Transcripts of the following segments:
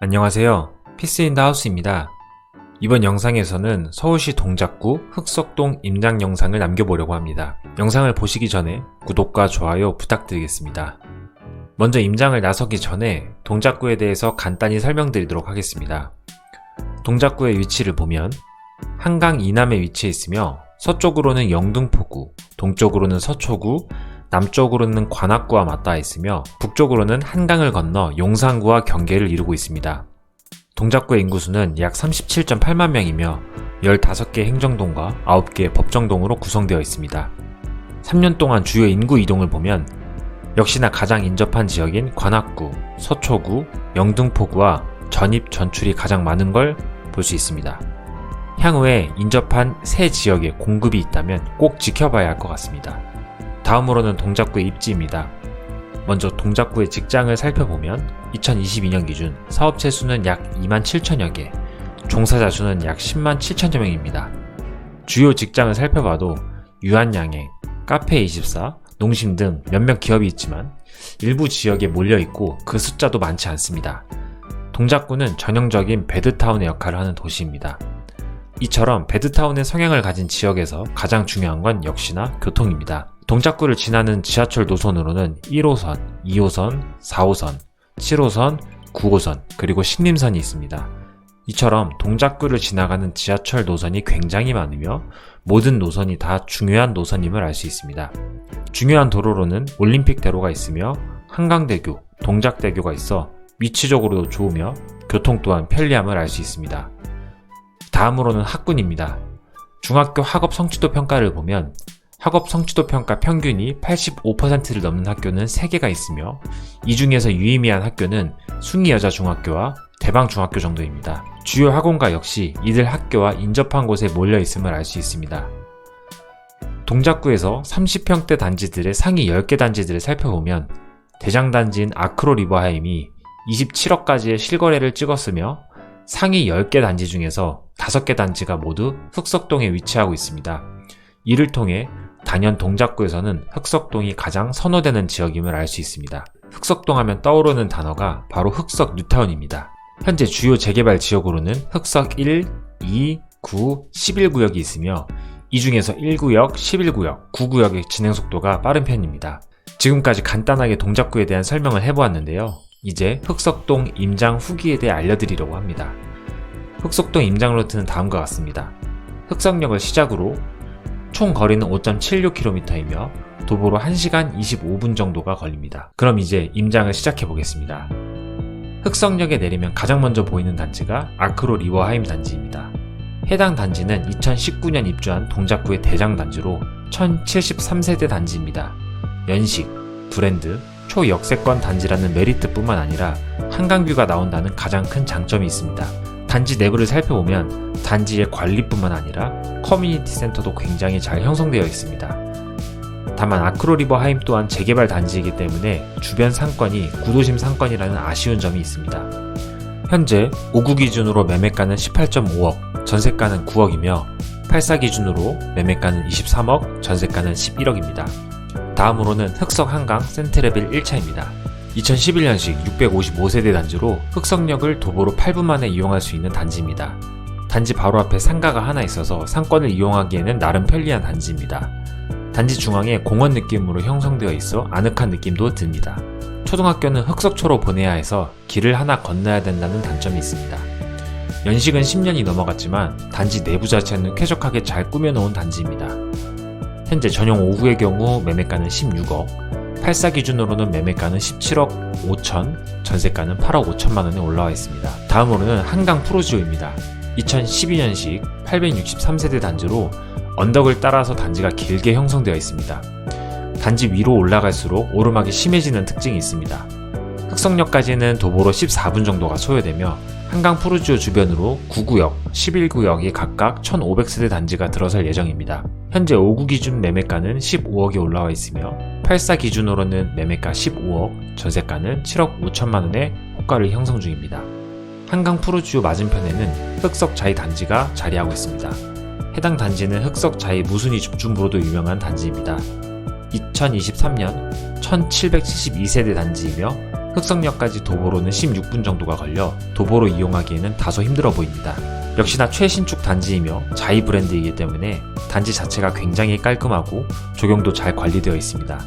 안녕하세요. 피스인더 하우스입니다. 이번 영상에서는 서울시 동작구 흑석동 임장 영상을 남겨보려고 합니다. 영상을 보시기 전에 구독과 좋아요 부탁드리겠습니다. 먼저 임장을 나서기 전에 동작구에 대해서 간단히 설명드리도록 하겠습니다. 동작구의 위치를 보면 한강 이남에 위치해 있으며 서쪽으로는 영등포구, 동쪽으로는 서초구, 남쪽으로는 관악구와 맞닿아 있으며 북쪽으로는 한강을 건너 용산구와 경계를 이루고 있습니다. 동작구의 인구수는 약 37.8만 명이며 15개 행정동과 9개 법정동으로 구성되어 있습니다. 3년 동안 주요 인구 이동을 보면 역시나 가장 인접한 지역인 관악구, 서초구, 영등포구와 전입 전출이 가장 많은 걸 볼 수 있습니다. 향후에 인접한 새 지역에 공급이 있다면 꼭 지켜봐야 할 것 같습니다. 다음으로는 동작구의 입지입니다. 먼저 동작구의 직장을 살펴보면 2022년 기준 사업체 수는 약 2만 7천여 개, 종사자 수는 약 10만 7천여 명입니다. 주요 직장을 살펴봐도 유한양행, 카페24, 농심 등 몇몇 기업이 있지만 일부 지역에 몰려 있고 그 숫자도 많지 않습니다. 동작구는 전형적인 베드타운의 역할을 하는 도시입니다. 이처럼 베드타운의 성향을 가진 지역에서 가장 중요한 건 역시나 교통입니다. 동작구를 지나는 지하철 노선으로는 1호선, 2호선, 4호선, 7호선, 9호선, 그리고 신림선이 있습니다. 이처럼 동작구를 지나가는 지하철 노선이 굉장히 많으며 모든 노선이 다 중요한 노선임을 알 수 있습니다. 중요한 도로로는 올림픽대로가 있으며 한강대교, 동작대교가 있어 위치적으로도 좋으며 교통 또한 편리함을 알 수 있습니다. 다음으로는 학군입니다. 중학교 학업 성취도 평가를 보면 학업 성취도 평가 평균이 85%를 넘는 학교는 3개가 있으며 이 중에서 유의미한 학교는 숭이 여자 중학교와 대방 중학교 정도입니다. 주요 학원가 역시 이들 학교와 인접한 곳에 몰려 있음을 알 수 있습니다. 동작구에서 30평대 단지들의 상위 10개 단지들을 살펴보면 대장 단지인 아크로 리버하임이 27억까지의 실거래를 찍었으며 상위 10개 단지 중에서 5개 단지가 모두 흑석동에 위치하고 있습니다. 이를 통해 단연 동작구에서는 흑석동이 가장 선호되는 지역임을 알 수 있습니다. 흑석동 하면 떠오르는 단어가 바로 흑석 뉴타운입니다. 현재 주요 재개발 지역으로는 흑석 1, 2, 9, 11구역이 있으며 이 중에서 1구역, 11구역, 9구역의 진행 속도가 빠른 편입니다. 지금까지 간단하게 동작구에 대한 설명을 해보았는데요. 이제 흑석동 임장 후기에 대해 알려드리려고 합니다. 흑석동 임장 루트는 다음과 같습니다. 흑석역을 시작으로 총 거리는 5.76km이며 도보로 1시간 25분 정도가 걸립니다. 그럼 이제 임장을 시작해 보겠습니다. 흑석역에 내리면 가장 먼저 보이는 단지가 아크로 리버하임 단지입니다. 해당 단지는 2019년 입주한 동작구의 대장 단지로 1073세대 단지입니다. 연식, 브랜드, 초역세권 단지라는 메리트뿐만 아니라 한강뷰가 나온다는 가장 큰 장점이 있습니다. 단지 내부를 살펴보면 단지의 관리뿐만 아니라 커뮤니티 센터도 굉장히 잘 형성되어 있습니다. 다만 아크로리버 하임 또한 재개발 단지이기 때문에 주변 상권이 구도심 상권이라는 아쉬운 점이 있습니다. 현재 5구 기준으로 매매가는 18.5억, 전세가는 9억이며 84 기준으로 매매가는 23억, 전세가는 11억입니다. 다음으로는 흑석 한강 센트레빌 1차입니다. 2011년식 655세대 단지로 흑석역을 도보로 8분 만에 이용할 수 있는 단지입니다. 단지 바로 앞에 상가가 하나 있어서 상권을 이용하기에는 나름 편리한 단지입니다. 단지 중앙에 공원 느낌으로 형성되어 있어 아늑한 느낌도 듭니다. 초등학교는 흑석초로 보내야 해서 길을 하나 건너야 된다는 단점이 있습니다. 연식은 10년이 넘어갔지만 단지 내부 자체는 쾌적하게 잘 꾸며놓은 단지입니다. 현재 전용 5구의 경우 매매가는 16억, 84 기준으로는 매매가는 17억 5천, 전세가는 8억 5천만 원에 올라와 있습니다. 다음으로는 한강 프로지오입니다. 2012년식 863세대 단지로 언덕을 따라서 단지가 길게 형성되어 있습니다. 단지 위로 올라갈수록 오르막이 심해지는 특징이 있습니다. 흑석역까지는 도보로 14분 정도가 소요되며 한강 푸르지오 주변으로 9구역, 11구역이 각각 1,500세대 단지가 들어설 예정입니다. 현재 5구 기준 매매가는 15억에 올라와 있으며 84 기준으로는 매매가 15억, 전세가는 7억 5천만 원의 호가를 형성 중입니다. 한강 푸르지오 맞은편에는 흑석 자이 단지가 자리하고 있습니다. 해당 단지는 흑석 자이 무순위 집중부로도 유명한 단지입니다. 2023년 1772세대 단지이며 흑석역까지 도보로는 16분 정도가 걸려 도보로 이용하기에는 다소 힘들어 보입니다. 역시나 최신축 단지이며 자이 브랜드이기 때문에 단지 자체가 굉장히 깔끔하고 조경도 잘 관리되어 있습니다.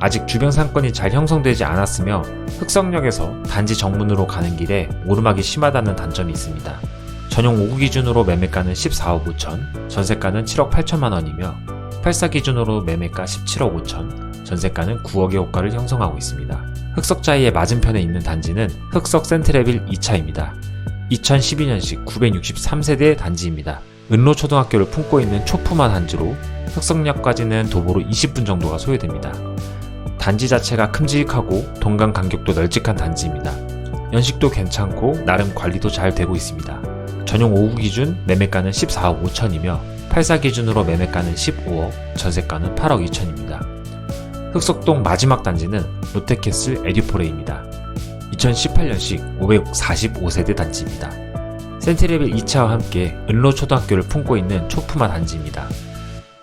아직 주변 상권이 잘 형성되지 않았으며 흑석역에서 단지 정문으로 가는 길에 오르막이 심하다는 단점이 있습니다. 전용 5구 기준으로 매매가는 14억 5천, 전세가는 7억 8천만 원이며 84 기준으로 매매가 17억 5천, 전세가는 9억의 호가를 형성하고 있습니다. 흑석자이의 맞은편에 있는 단지는 흑석 센트레빌 2차입니다. 2012년식 963세대 단지입니다. 은로 초등학교를 품고 있는 초품화 단지로 흑석역까지는 도보로 20분 정도가 소요됩니다. 단지 자체가 큼직하고 동강 간격도 널찍한 단지입니다. 연식도 괜찮고 나름 관리도 잘 되고 있습니다. 전용 5구 기준 매매가는 14억 5천이며 84 기준으로 매매가는 15억, 전세가는 8억 2천입니다. 흑석동 마지막 단지는 롯데캐슬 에듀포레입니다. 2018년식 545세대 단지입니다. 센트레빌 2차와 함께 은로 초등학교를 품고 있는 초품화 단지입니다.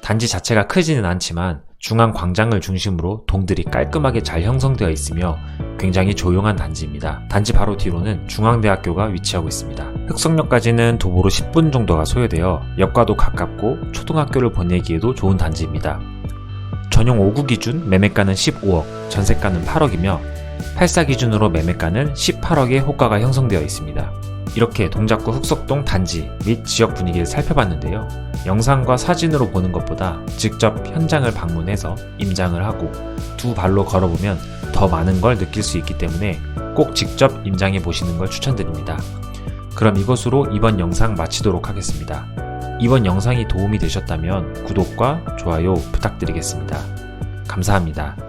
단지 자체가 크지는 않지만 중앙 광장을 중심으로 동들이 깔끔하게 잘 형성되어 있으며 굉장히 조용한 단지입니다. 단지 바로 뒤로는 중앙대학교가 위치하고 있습니다. 흑석역까지는 도보로 10분 정도가 소요되어 역과도 가깝고 초등학교를 보내기에도 좋은 단지입니다. 전용 5구 기준 매매가는 15억, 전세가는 8억이며 84 기준으로 매매가는 18억의 호가가 형성되어 있습니다. 이렇게 동작구 흑석동 단지 및 지역 분위기를 살펴봤는데요. 영상과 사진으로 보는 것보다 직접 현장을 방문해서 임장을 하고 두 발로 걸어보면 더 많은 걸 느낄 수 있기 때문에 꼭 직접 임장해 보시는 걸 추천드립니다. 그럼 이것으로 이번 영상 마치도록 하겠습니다. 이번 영상이 도움이 되셨다면 구독과 좋아요 부탁드리겠습니다. 감사합니다.